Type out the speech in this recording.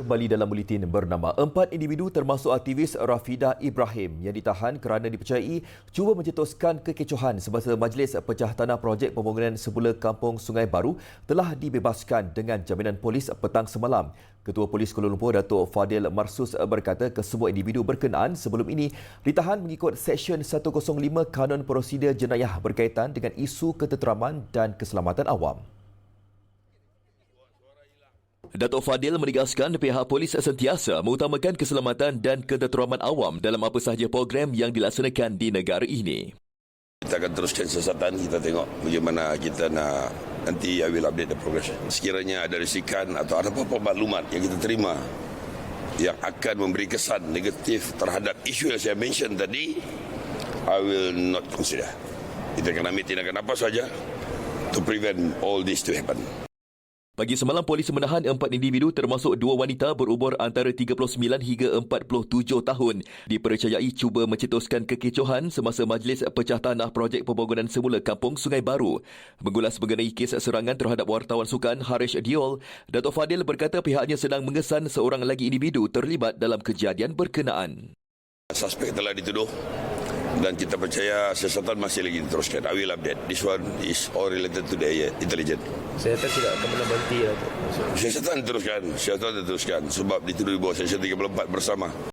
Kembali dalam buletin bernama empat individu termasuk aktivis Rafida Ibrahim yang ditahan kerana dipercayai cuba mencetuskan kekecohan semasa Majlis Pecah Tanah Projek Pembangunan Semula Kampung Sungai Baru telah dibebaskan dengan jaminan polis petang semalam. Ketua Polis Kuala Lumpur Datuk Fadil Marsus berkata kesemua individu berkenaan sebelum ini ditahan mengikut Seksyen 105 Kanun Prosedur Jenayah berkaitan dengan isu ketenteraman dan keselamatan awam. Datuk Fadil menegaskan pihak polis sentiasa mengutamakan keselamatan dan ketenteraman awam dalam apa sahaja program yang dilaksanakan di negara ini. Kita akan teruskan siasatan, kita tengok bagaimana kita nak nanti I will update the progress. Sekiranya ada risikan atau ada apa-apa maklumat yang kita terima yang akan memberi kesan negatif terhadap isu yang saya mention tadi, I will not consider. Kita akan ambil tindakan apa saja to prevent all this to happen. Pagi semalam polis menahan empat individu termasuk dua wanita berumur antara 39 hingga 47 tahun dipercayai cuba mencetuskan kekecohan semasa Majlis Pecah Tanah Projek Pembangunan Semula Kampung Sungai Baru. Mengulas mengenai kes serangan terhadap wartawan sukan Harish Diol, Dato' Fadil berkata pihaknya sedang mengesan seorang lagi individu terlibat dalam kejadian berkenaan. Suspek telah dituduh dan kita percaya siasatan masih lagi diteruskan. I will update. This one is all related to the intelligence. Saya tak tidak akan pernah berhenti lah. Siasatan diteruskan. Siasatan diteruskan. Sebab dituduh di bawah seksyen 34 bersama